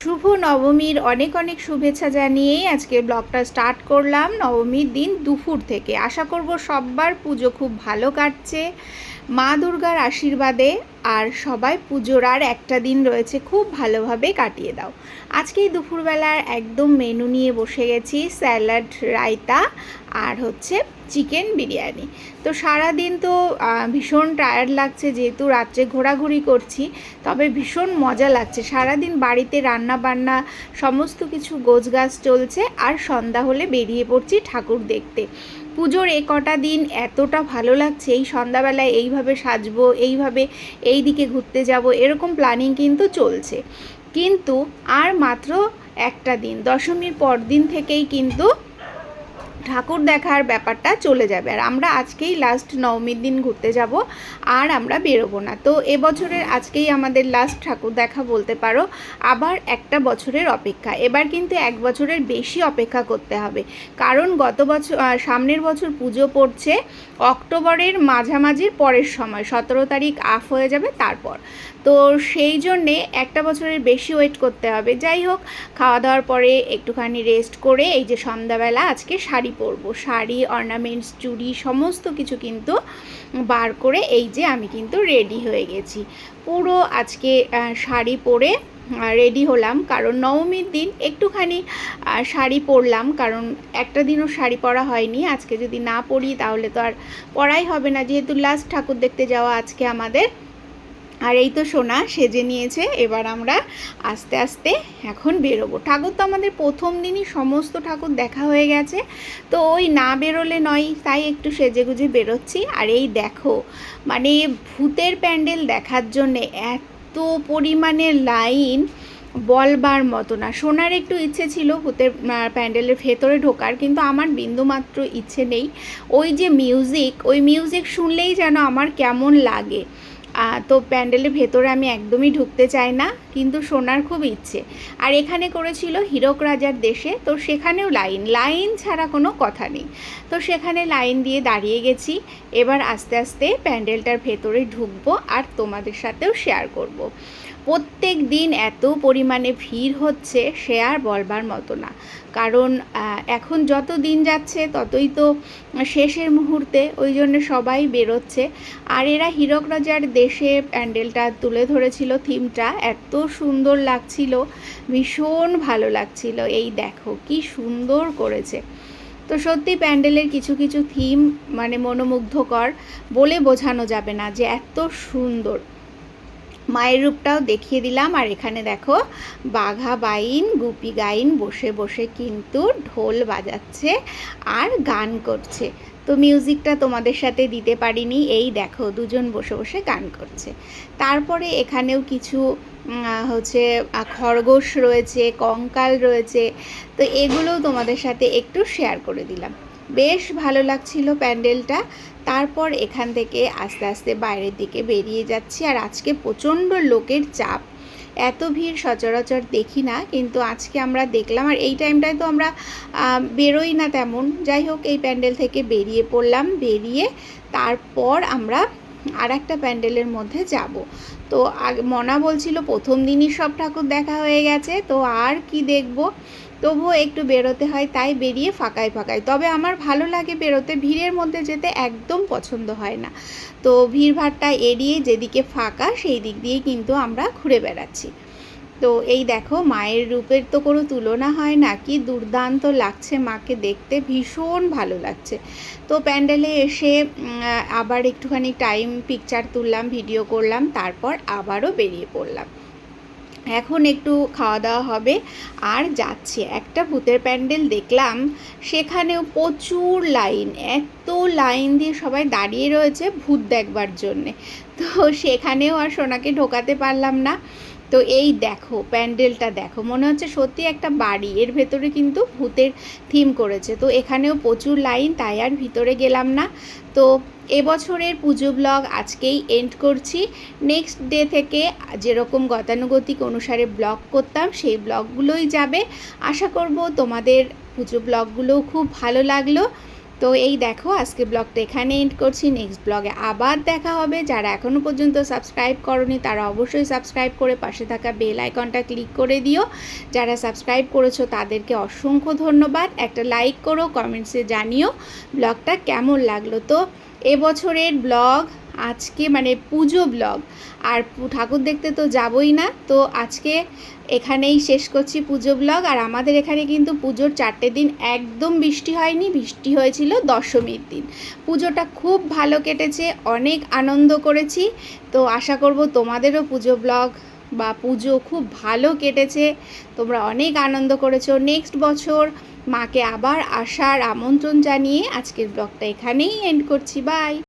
শুভ নবমীর অনেক অনেক শুভেচ্ছা জানিয়েই আজকে ব্লগটা স্টার্ট করলাম। নবমীর দিন দুপুর থেকে। আশা করব সববার পুজো খুব ভালো কাটছে। মা দুর্গার আশীর্বাদে আর সবাই পুজোর আর একটা দিন রয়েছে, খুব ভালোভাবে কাটিয়ে দাও। আজকেই দুপুরবেলার একদম মেনু নিয়ে বসে গেছি স্যালাড রায়তা আর হচ্ছে চিকেন বিরিয়ানি। তো সারা দিন তো ভীষণ টায়ার্ড লাগছে, যেহেতু রাত্রে ঘোরাঘুরি করছি, তবে ভীষণ মজা লাগছে। সারাদিন বাড়িতে রান্না বান্না সমস্ত কিছু গোছগাছ চলছে আর সন্ধ্যা হলে বেরিয়ে পড়ছি ঠাকুর দেখতে। পুজোর এ কটা দিন এতটা ভালো লাগছে, এই সন্ধ্যাবেলায় এইভাবে সাজবো, এইভাবে এই দিকে ঘুরতে যাব, এরকম প্ল্যানিং কিন্তু চলছে। কিন্তু আর মাত্র একটা দিন, দশমীর পর দিন থেকেই কিন্তু ঠাকুর দেখার ব্যাপারটা চলে যাবে। আর আমরা আজকেই লাস্ট নবমীর দিন ঘুরতে যাব, আর আমরা বেরোবো না। তো এবছরের আজকেই আমাদের লাস্ট ঠাকুর দেখা বলতে পারো, আবার একটা বছরের অপেক্ষা। এবার কিন্তু এক বছরের বেশি অপেক্ষা করতে হবে। কারণ গত বছর সামনের বছর পুজো পড়ছে, অক্টোবরের মাঝামাঝির পরের সময়, সতেরো তারিখ আফ হয়ে যাবে তারপর। তো সেই জন্যে একটা বছরের বেশি ওয়েট করতে হবে। যাই হোক খাওয়া দাওয়ার পরে একটুখানি রেস্ট করে এই যে সন্ধ্যাবেলা আজকে শাড়ি পরবো। শাড়ি অর্নামেন্টস চুড়ি সমস্ত কিছু কিন্তু বার করে এই যে আমি কিন্তু রেডি হয়ে গেছি। পুরো আজকে শাড়ি পরে রেডি হলাম। কারণ নবমীর দিন একটুখানি শাড়ি পরলাম। কারণ একটা দিনও শাড়ি পরা হয়নি। আজকে যদি না পরি তাহলে তো আর পরাই হবে না। যেহেতু লাস্ট ঠাকুর দেখতে যাওয়া আজকে আমাদের। আর এই তো সোনা, সেজে নিয়েছে। এবার আমরা আস্তে আস্তে এখন বেরোবো। ঠাকুর তো আমাদের প্রথম দিনই সমস্ত ঠাকুর দেখা হয়ে গেছে। তো ওই না বেরোলে নয়, তাই একটু সেজে গুজে বেরোচ্ছি। আর এই দেখো মানে ভূতের প্যান্ডেল দেখার জন্যে এত পরিমাণে লাইন বলবার মতো না। সোনার একটু ইচ্ছে ছিল ভূতের প্যান্ডেলের ভেতরে ঢোকার, কিন্তু আমার বিন্দুমাত্র ইচ্ছে নেই। ওই যে মিউজিক, ওই মিউজিক শুনলেই যেন আমার কেমন লাগে। তো প্যান্ডেলের ভেতরে আমি একদমই ঢুকতে চাই না, কিন্তু শোনার খুব ইচ্ছে আর এখানে করেছিল হীরক রাজার দেশে, তো সেখানেও লাইন লাইন ছাড়া কোনো কথা নেই তো সেখানে লাইন দিয়ে দাঁড়িয়ে গেছি, এবার আস্তে আস্তে প্যান্ডেলটার ভেতরে ঢুকবো আর তোমাদের সাথেও শেয়ার করব। প্রত্যেক দিন এত পরিমাণে ভিড় হচ্ছে সে আর বলবার মতো না। কারণ এখন যত দিন যাচ্ছে ততই তো শেষের মুহূর্তে ওই জন্য সবাই বেরোচ্ছে। আর এরা হীরক রাজার দেশে প্যান্ডেলটা তুলে ধরেছিল, থিমটা এত সুন্দর লাগছিল, ভীষণ ভালো লাগছিল। এই দেখো কি সুন্দর করেছে। তো সত্যি প্যান্ডেলের কিছু কিছু থিম মানে মনোমুগ্ধকর বলে বোঝানো যাবে না যে এত সুন্দর। মায়ের রূপটাও দেখিয়ে দিলাম। আর এখানে দেখো, বাঘা বাইন, গুপি গাইন বসে বসে কিন্তু ঢোল বাজাচ্ছে আর গান করছে। তো মিউজিকটা তোমাদের সাথে দিতে পারিনি, এই দেখো দুজন বসে বসে গান করছে। তারপরে এখানেও কিছু হচ্ছে খরগোশ রয়েছে, কঙ্কাল রয়েছে, তো এগুলোও তোমাদের সাথে একটু শেয়ার করে দিলাম। বেশ ভালো লাগছিল প্যান্ডেলটা। তারপর এখান থেকে আস্তে আস্তে বাইরের দিকে বেরিয়ে যাচ্ছি আর আজকে প্রচণ্ড লোকের চাপ। এত ভিড় সচরাচর দেখি না, কিন্তু আজকে আমরা দেখলাম আর এই টাইমটায় তো আমরা বেরোই না তেমন। যাই হোক, এই প্যান্ডেল থেকে বেরিয়ে পড়লাম, বেরিয়ে তারপর আমরা আর একটা প্যান্ডেলের মধ্যে যাব। তো আগ- মনা বলছিল প্রথম দিনই সব ঠাকুর দেখা হয়ে গেছে, তো আর কি দেখব? তবুও একটু বেরোতে হয়, তাই বেরিয়ে ফাঁকায় ফাঁকায়। তবে আমার ভালো লাগে বেরোতে, ভিড়ের মধ্যে যেতে একদম পছন্দ হয় না। তো ভিড়ভাড়টা এড়িয়ে যেদিকে ফাঁকা, সেই দিক দিয়ে কিন্তু আমরা ঘুরে বেড়াচ্ছি। তো এই দেখো, মায়ের রূপের তো কোনো তুলনা হয় না, কি দুর্দান্ত লাগছে মাকে দেখতে, ভীষণ ভালো লাগছে। তো প্যান্ডেলে এসে আবার একটুখানি টাইম পিকচার তুললাম ভিডিও করলাম, তারপর আবারও বেরিয়ে পড়লাম। এখন একটু খাওয়া দাওয়া হবে। আর যাচ্ছে। একটা ভূতের প্যান্ডেল দেখলাম। সেখানেও প্রচুর লাইন। এত লাইন দিয়ে সবাই দাঁড়িয়ে রয়েছে ভূত দেখবার জন্যে। তো সেখানেও আর সোনাকে ঢোকাতে পারলাম না। তো এই দেখো, প্যান্ডেলটা দেখো। মনে হচ্ছে সত্যি একটা বাড়ি। এর ভেতরে কিন্তু ভূতের থিম করেছে। তো এখানেও প্রচুর লাইন তাই আর ভিতরে গেলাম না। তো এবছরের পুজো ব্লগ আজকেই এন্ড করছি। নেক্সট ডে থেকে যেরকম গতানুগতিক অনুসারে ব্লগ করতাম, সেই ব্লগগুলোই যাবে। আশা করব তোমাদের পুজো ব্লগগুলোও খুব ভালো লাগল। তো এই দেখো, আজকে ব্লগটা এখানে এন্ড করছি। নেক্সট ব্লগে আবার দেখা হবে। যারা এখনও পর্যন্ত সাবস্ক্রাইব করনি, তারা অবশ্যই সাবস্ক্রাইব করে পাশে থাকা বেল আইকনটা ক্লিক করে দিও। যারা সাবস্ক্রাইব করেছ, তাদেরকে অসংখ্য ধন্যবাদ। একটা লাইক করো কমেন্টসে জানিও ব্লগটা কেমন লাগল। তো এবছরের ব্লগ, আজকে মানে পুজো ব্লগ, আর ঠাকুর দেখতে তো যাবই না। তো আজকে এখানেই শেষ করছি পুজো ব্লগ। আর আমাদের এখানে কিন্তু পুজোর চারটে দিন একদম বৃষ্টি হয়নি, বৃষ্টি হয়েছিল দশমীর দিন। পুজোটা খুব ভালো কেটেছে, অনেক আনন্দ করেছি। তো আশা করব তোমাদেরও পুজো ব্লগ বা পুজো খুব ভালো কেটেছে। তোমরা অনেক আনন্দ করেছ। নেক্সট বছর মাকে আবার আসার আমন্ত্রণ জানিয়ে আজকের ব্লগটা এখানেই এন্ড করছি। বাই